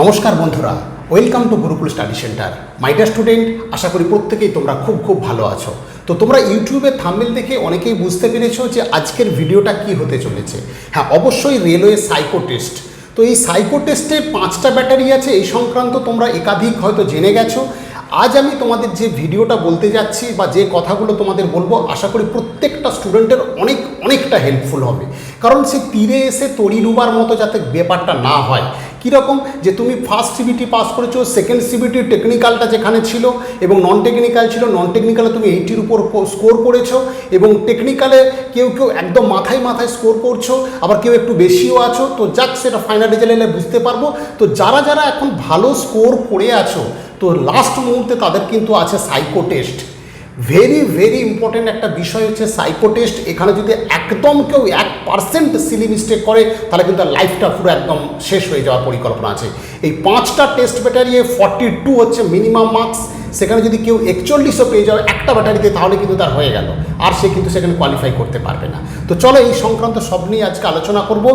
নমস্কার বন্ধুরা welcome to Gurukul study centre my dear student আশা করি প্রত্যেকেই তোমরা খুব খুব ভালো আছো। তো তোমরা ইউটিউবে থাম্বেল দেখে অনেকেই বুঝতে পেরেছ যে আজকের ভিডিওটা কি হতে চলেছে। হ্যাঁ অবশ্যই রেলওয়ে সাইকো টেস্ট তো এই সাইকো টেস্টে পাঁচটা ব্যাটারি আছে, এই সংক্রান্ত তোমরা একাধিক হয়তো জেনে গেছো। আজ আমি তোমাদের যে ভিডিওটা বলতে যাচ্ছি বা যে কথাগুলো তোমাদের বলব, আশা করি প্রত্যেকটা স্টুডেন্টের অনেক, অনেকটা হেল্পফুল হবে। কারণ সে তীরে এসে তরি ডুবার মতো যাতে ব্যাপারটা না হয় কীরকম? যে তুমি ফার্স্ট সিবিটি পাস করেছ সেকেন্ড সিবিটি টেকনিক্যালটা যেখানে ছিল এবং নন টেকনিক্যাল ছিল নন টেকনিক্যালে তুমি এইটির উপর স্কোর করেছ এবং টেকনিক্যালে কেউ কেউ একদম মাথায় মাথায় স্কোর করছ, আবার কেউ একটু বেশিও আছো। তো যাক, সেটা ফাইনাল রেজাল্ট এলে বুঝতে পারব। তো যারা যারা এখন ভালো স্কোর করে আছো, তো লাস্ট মুহূর্তে তাদের কিন্তু আছে psycho test very very important একটা বিষয় হচ্ছে সাইকো টেস্ট এখানে যদি একদম কেউ এক পার্সেন্ট সিলি মিস্টেক করে, তাহলে কিন্তু লাইফটা পুরো একদম শেষ হয়ে যাওয়ার পরিকল্পনা আছে। এই পাঁচটা টেস্ট ব্যাটারিয়ে ফর্টি টু হচ্ছে মিনিমাম মার্কস সেখানে যদি কেউ একচল্লিশও পেয়ে যাও একটা ব্যাটারিতে তাহলে কিন্তু তার হয়ে গেল। আর সে কিন্তু সেখানে কোয়ালিফাই করতে পারবে না। তো চলো এই সংক্রান্ত সব নিয়ে আজকে আলোচনা করব।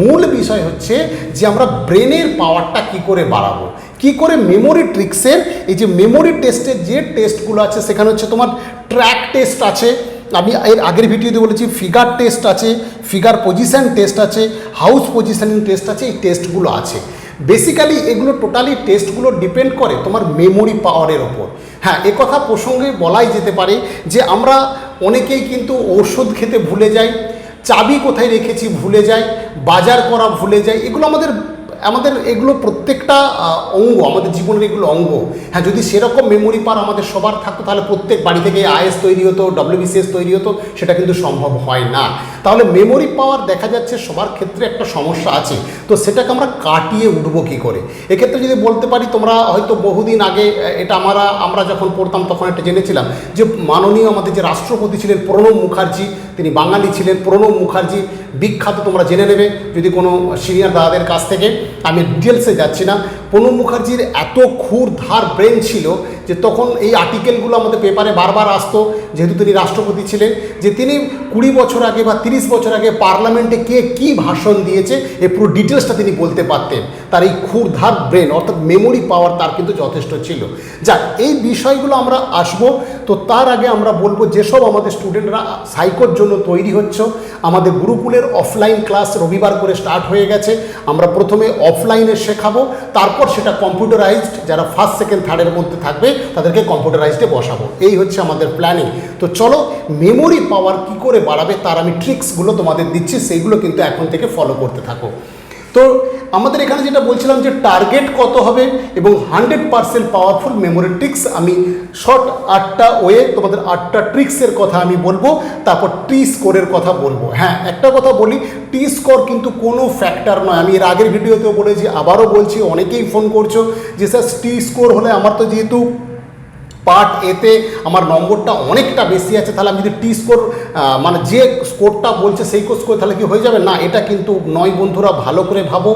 মূল বিষয় হচ্ছে যে আমরা ব্রেনের পাওয়ারটা কি করে বাড়াবো? কি করে মেমোরি ট্রিক্সের এই যে মেমোরি টেস্টের যে টেস্টগুলো আছে, সেখানে হচ্ছে তোমার ট্র্যাক টেস্ট আছে, আমি এর আগের ভিডিওতে বলেছি ফিগার টেস্ট আছে ফিগার পজিশান টেস্ট আছে হাউস পজিশানিং টেস্ট আছে, এই টেস্টগুলো আছে। বেসিক্যালি এগুলো টোটালি টেস্টগুলো ডিপেন্ড করে তোমার মেমোরি পাওয়ারের ওপর। হ্যাঁ এ কথা প্রসঙ্গে বলাই যেতে পারে যে আমরা অনেকেই কিন্তু ওষুধ খেতে ভুলে যাই, চাবি কোথায় রেখেছি ভুলে যাই, বাজার করা ভুলে যাই, এগুলো আমাদের আমাদের এগুলো প্রত্যেকটা অঙ্গ, আমাদের জীবনের এগুলো অঙ্গ। হ্যাঁ যদি সেরকম মেমোরি পার আমাদের সবার থাকতো, তাহলে প্রত্যেক বাড়ি থেকে আইএস তৈরি হতো ডব্লিউবিসিএস তৈরি হতো, সেটা কিন্তু সম্ভব হয় না। তাহলে মেমোরি পাওয়ার দেখা যাচ্ছে সবার ক্ষেত্রে একটা সমস্যা আছে। তো সেটাকে আমরা কাটিয়ে উঠবো কী করে? এক্ষেত্রে যদি বলতে পারি, তোমরা হয়তো বহুদিন আগে এটা আমরা আমরা যখন পড়তাম তখন একটা জেনেছিলাম যে মাননীয় আমাদের যে রাষ্ট্রপতি ছিলেন প্রণব মুখার্জি, তিনি বাঙালি ছিলেন, প্রণব মুখার্জি, বিখ্যাত তোমরা জেনে নেবে। যদি কোনো সিনিয়র দাদাদের কাছ থেকে, আমি ডিটেলসে যাচ্ছি না প্রণব মুখার্জির এত খুর ধার ব্রেন ছিল যে তখন এই আর্টিকেলগুলো আমাদের পেপারে বারবার আসতো, যেহেতু তিনি রাষ্ট্রপতি ছিলেন, যে তিনি কুড়ি বছর আগে বা তিরিশ বছর আগে পার্লামেন্টে কে কি ভাষণ দিয়েছে এই পুরো ডিটেলসটা তিনি বলতে পারতেন। তার এই খুর ধার ব্রেন, অর্থাৎ মেমোরি পাওয়ার তার কিন্তু যথেষ্ট ছিল। যাক, এই বিষয়গুলো আমরা আসব। তো তার আগে আমরা বলব যেসব আমাদের স্টুডেন্টরা সাইকোর জন্য তৈরি হচ্ছে, আমাদের গুরুকুলের অফলাইন ক্লাস রবিবার করে স্টার্ট হয়ে গেছে। আমরা প্রথমে অফলাইনে শেখাবো, তারপর সেটা কম্পিউটারাইজড যারা ফার্স্ট সেকেন্ড থার্ডের মধ্যে থাকবে, তাদেরকে কম্পিউটারাইজডে বসাবো। এই হচ্ছে আমাদের প্ল্যানিং তো চলো মেমোরি পাওয়ার কি করে বাড়াবে, তার আমি ট্রিক্সগুলো তোমাদের দিচ্ছি, সেইগুলো কিন্তু এখন থেকে ফলো করতে থাকো। তো আমাদের এখানে যেটা বলছিলাম যে টার্গেট কত হবে এবং hundred percent powerful memory tricks আমি শর্ট আটটা ওয়ে তোমাদের আটটা ট্রিক্সের কথা আমি বলব, তারপর টি স্কোরের কথা বলব। হ্যাঁ একটা কথা বলি টি স্কোর কিন্তু কোনো ফ্যাক্টর নয়। আমি এর আগের ভিডিওতেও বলেছি, আবারও বলছি, অনেকেই ফোন করছ যে, স্যার টি স্কোর হলে আমার তো যেহেতু পার্ট এতে আমার নম্বরটা অনেকটা বেশি আছে, তাহলে আমি যদি টি স্কোর মানে যে স্কোরটা বলছে সেই স্কোর তাহলে কি হয়ে যাবে? না, এটা কিন্তু নয় বন্ধুরা, ভালো করে ভাবো।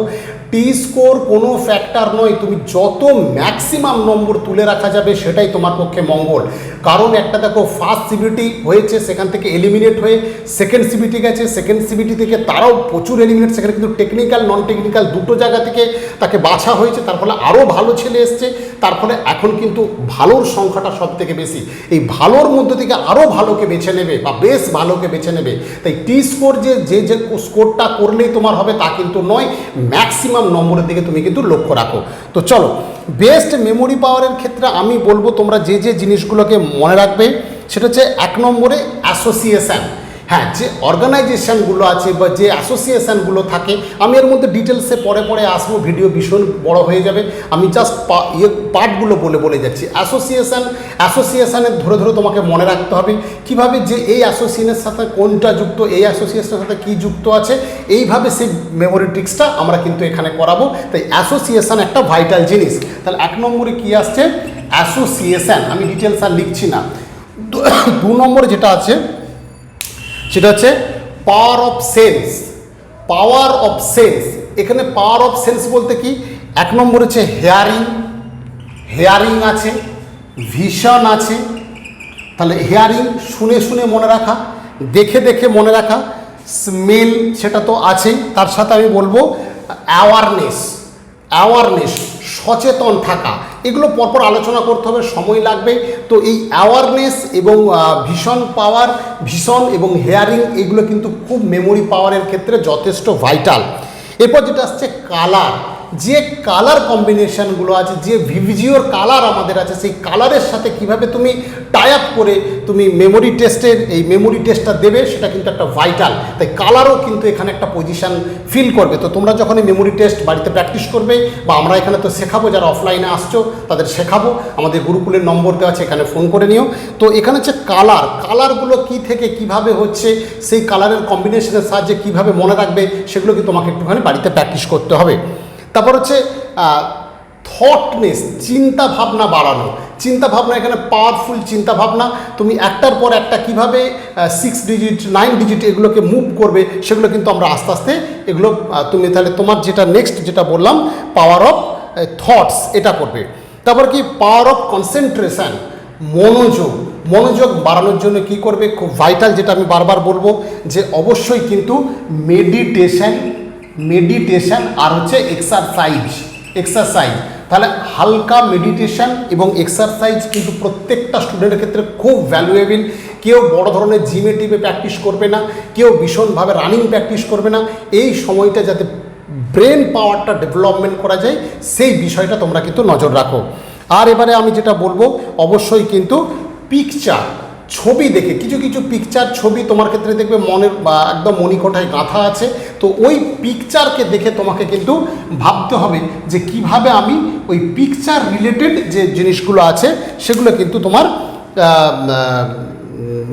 টি স্কোর কোনো ফ্যাক্টর নয়, তুমি যত ম্যাক্সিমাম নম্বর তুলে রাখা যাবে সেটাই তোমার পক্ষে মঙ্গল। কারণ একটা দেখো ফার্স্ট সিবিটি হয়েছে, সেখান থেকে এলিমিনেট হয়ে সেকেন্ড সিবিটি গেছে সেকেন্ড সিবিটি থেকে তারাও প্রচুর এলিমিনেট সেখানে কিন্তু টেকনিক্যাল নন টেকনিক্যাল দুটো জায়গা থেকে তাকে বাছা হয়েছে, তার ফলে আরও ভালো ছেলে এসছে, তার ফলে এখন কিন্তু ভালোর সংখ্যাটা সব থেকে বেশি। এই ভালোর মধ্যে থেকে আরও ভালোকে বেছে নেবে, বা বেশ ভালোকে বেছে নেবে। তাই টি স্কোর যে যে স্কোরটা করলেই তোমার হবে তা কিন্তু নয় ম্যাক্সিমাম নম্বরের দিকে তুমি কিন্তু লক্ষ্য রাখো। তো চলো বেস্ট মেমোরি পাওয়ারের ক্ষেত্রে আমি বলব তোমরা যে যে জিনিসগুলোকে মনে রাখবে, সেটা হচ্ছে এক নম্বরে অ্যাসোসিয়েশান হ্যাঁ যে অর্গানাইজেশানগুলো আছে বা যে অ্যাসোসিয়েশানগুলো থাকে, আমি এর মধ্যে ডিটেলসে পরে পরে আসব ভিডিও ভীষণ বড় হয়ে যাবে। আমি জাস্ট ইয়ে পার্টগুলো বলে বলে যাচ্ছি। অ্যাসোসিয়েশান অ্যাসোসিয়েশানের ধরে ধরে তোমাকে মনে রাখতে হবে, কীভাবে যে এই অ্যাসোসিয়েশনের সাথে কোনটা যুক্ত, এই অ্যাসোসিয়েশনের সাথে কী যুক্ত আছে, এইভাবে সেই মেমোরি ট্রিক্সটা আমরা কিন্তু এখানে করাবো। তাই অ্যাসোসিয়েশান একটা ভাইটাল জিনিস। তাহলে এক নম্বরে কী আসছে? অ্যাসোসিয়েশান আমি ডিটেলস আর লিখছি না। দু- নম্বরে যেটা আছে সেটা হচ্ছে power of sense power of sense এখানে পাওয়ার অফ সেন্স বলতে কি? এক নম্বর হচ্ছে হেয়ারিং হেয়ারিং আছে ভিশন আছে। তাহলে হেয়ারিং শুনে শুনে মনে রাখা, দেখে দেখে মনে রাখা স্মেল সেটা তো আছেই। তার সাথে আমি বলব অ্যাওয়ারনেস অ্যাওয়ারনেস সচেতন থাকা, এগুলো পরপর আলোচনা করতে হবে, সময় লাগবে। তো এই অ্যাওয়ারনেস এবং ভীষণ পাওয়ার ভীষণ এবং হেয়ারিং এগুলো কিন্তু খুব মেমোরি পাওয়ারের ক্ষেত্রে যথেষ্ট ভাইটাল এরপর যেটা আসছে কালার যে কালার কম্বিনেশনগুলো আছে, যে ভিভিজিওর কালার আমাদের আছে, সেই কালারের সাথে কীভাবে তুমি টাই আপ করে তুমি মেমোরি টেস্টের এই মেমোরি টেস্টটা দেবে, সেটা কিন্তু একটা ভাইটাল তাই কালারও কিন্তু এখানে একটা পজিশন ফিল করবে। তো তোমরা যখন এই মেমোরি টেস্ট বাড়িতে প্র্যাকটিস করবে, বা আমরা এখানে তো শেখাবো, যারা অফলাইনে আসছো, তাদের শেখাবো। আমাদের গুরুকুলের নম্বর দেওয়া আছে, এখানে ফোন করে নিও। তো এখানে হচ্ছে কালার কালারগুলো কি থেকে কীভাবে হচ্ছে, সেই কালারের কম্বিনেশনের সাহায্যে কীভাবে মনে রাখবে, সেগুলো কি তোমাকে একটুখানি বাড়িতে প্র্যাকটিস করতে হবে। তারপর হচ্ছে থটনেস চিন্তা ভাবনা বাড়ানো। চিন্তা ভাবনা এখানে পাওয়ারফুল চিন্তা ভাবনা তুমি একটার পর একটা কীভাবে সিক্স ডিজিট নাইন ডিজিট এগুলোকে মুভ করবে, সেগুলো কিন্তু আমরা আস্তে আস্তে এগুলো তুমি তাহলে তোমার যেটা নেক্সট যেটা বললাম পাওয়ার অফ থটস এটা করবে। তারপর কি? পাওয়ার অফ কনসেন্ট্রেশন মনোযোগ। মনোযোগ বাড়ানোর জন্য কি করবে? খুব ভাইটাল যেটা আমি বারবার বলব, যে অবশ্যই কিন্তু মেডিটেশন মেডিটেশন আর হচ্ছে এক্সারসাইজ এক্সারসাইজ তাহলে হালকা মেডিটেশন এবং এক্সারসাইজ কিন্তু প্রত্যেকটা স্টুডেন্টের ক্ষেত্রে খুব ভ্যালুয়েবল কেউ বড় ধরনের জিমে টিপে প্র্যাকটিস করবে না, কেউ ভীষণভাবে রানিং প্র্যাকটিস করবে না। এই সময়টা যাতে ব্রেন পাওয়ারটা ডেভেলপমেন্ট করা যায়, সেই বিষয়টা তোমরা কিন্তু নজর রাখো। আর এবারে আমি যেটা বলব, অবশ্যই কিন্তু পিকচার ছবি দেখে, কিছু কিছু পিকচার ছবি তোমার ক্ষেত্রে দেখবে মনের বা একদম মণিকোঠায় গাঁথা আছে, তো ওই পিকচারকে দেখে তোমাকে কিন্তু ভাবতে হবে যে কীভাবে আমি ওই পিকচার রিলেটেড যে জিনিসগুলো আছে, সেগুলো কিন্তু তোমার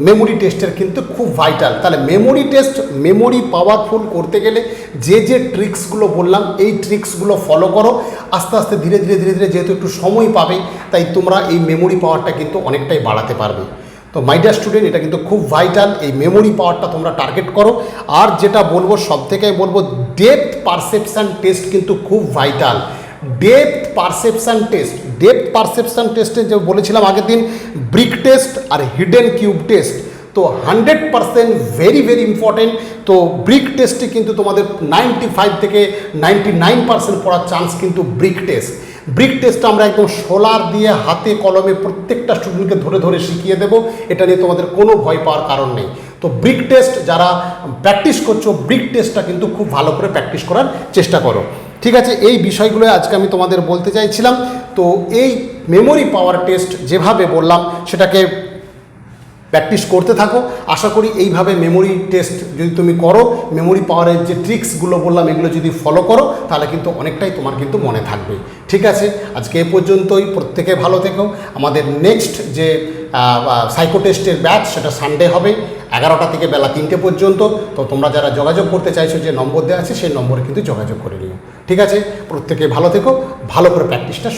মেমোরি টেস্টের কিন্তু খুব ভাইটাল তাহলে মেমোরি টেস্ট মেমোরি পাওয়ারফুল করতে গেলে যে যে ট্রিক্সগুলো বললাম, এই ট্রিক্সগুলো ফলো করো। আস্তে আস্তে ধীরে ধীরে ধীরে ধীরে যেহেতু একটু সময় পাবে, তাই তোমরা এই মেমোরি পাওয়ারটা কিন্তু অনেকটাই বাড়াতে পারবে। তো মাইডিয়া স্টুডেন্ট এটা কিন্তু খুব ভাইটাল এই মেমোরি পাওয়ারটা তোমরা টার্গেট করো। আর যেটা বলব সব থেকে বলব ডেপথ পারসেপশান টেস্ট কিন্তু খুব vital depth perception test depth perception টেস্টে যে বলেছিলাম আগের দিন ব্রিক টেস্ট আর হিডেন কিউব টেস্ট তো hundred percent very very important তো ব্রিক টেস্টে কিন্তু তোমাদের নাইনটি ফাইভ থেকে নাইনটি নাইন পার্সেন্ট পড়ার চান্স কিন্তু ব্রিক টেস্ট। ব্রিক টেস্ট আমরা একদম সোলার দিয়ে হাতে কলমে প্রত্যেকটা স্টুডেন্টকে ধরে ধরে শিখিয়ে দেবো। এটা নিয়ে তোমাদের কোনো ভয় পাওয়ার কারণ নেই। তো ব্রিক টেস্ট যারা প্র্যাকটিস করছ, ব্রিক টেস্টটা কিন্তু খুব ভালো করে প্র্যাকটিস করার চেষ্টা করো। ঠিক আছে, এই বিষয়গুলো আজকে আমি তোমাদের বলতে চাইছিলাম। তো এই মেমোরি পাওয়ার টেস্ট যেভাবে বললাম, সেটাকে প্র্যাকটিস করতে থাকো। আশা করি এইভাবে মেমোরি টেস্ট যদি তুমি করো মেমোরি পাওয়ারের যে ট্রিক্সগুলো বললাম, এগুলো যদি ফলো করো, তাহলে কিন্তু অনেকটাই তোমার কিন্তু মনে থাকবে। ঠিক আছে? আজকে এ পর্যন্তই। প্রত্যেকে ভালো থেকো। আমাদের নেক্সট যে সাইকো টেস্টের ব্যাচ সেটা সানডে হবে, এগারোটা থেকে বেলা তিনটে পর্যন্ত। তো তোমরা যারা যোগাযোগ করতে চাইছো, যে নম্বর দেওয়া আছে, সেই নম্বরে কিন্তু যোগাযোগ করে নিও। ঠিক আছে? প্রত্যেকে ভালো থেকো। ভালো করে প্র্যাকটিসটা